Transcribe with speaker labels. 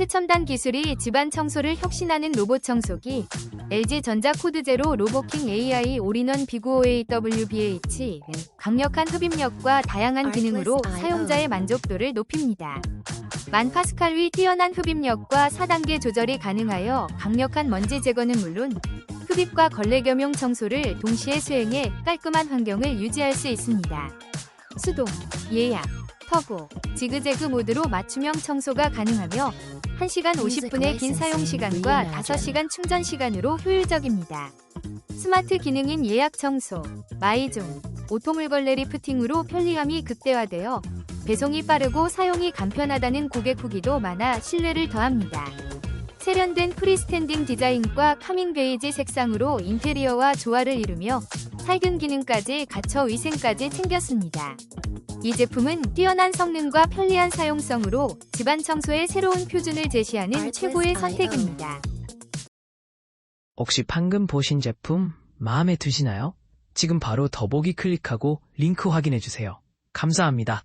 Speaker 1: 최첨단 기술이 집안 청소를 혁신하는 로봇 청소기 LG 전자 코드 제로 로보킹 AI 올인원 비구 AWBH는 강력한 흡입력과 다양한 기능으로 사용자의 만족도를 높입니다. 만 파스칼 위 뛰어난 흡입력과 4단계 조절이 가능하여 강력한 먼지 제거는 물론 흡입과 걸레 겸용 청소를 동시에 수행해 깔끔한 환경을 유지할 수 있습니다. 수동, 예약, 터보, 지그재그 모드로 맞춤형 청소가 가능하며 1시간 50분의 긴 사용 시간과 5시간 충전 시간으로 효율적입니다. 스마트 기능인 예약 청소, 마이종, 오토물걸레 리프팅으로 편리함이 극대화되어 배송이 빠르고 사용이 간편하다는 고객 후기도 많아 신뢰를 더합니다. 세련된 프리스탠딩 디자인과 카밍 베이지 색상으로 인테리어와 조화를 이루며 살균 기능까지 갖춰 위생까지 챙겼습니다. 이 제품은 뛰어난 성능과 편리한 사용성으로 집안 청소의 새로운 표준을 제시하는 최고의 선택입니다.
Speaker 2: 혹시 방금 보신 제품 마음에 드시나요? 지금 바로 더보기 클릭하고 링크 확인해 주세요. 감사합니다.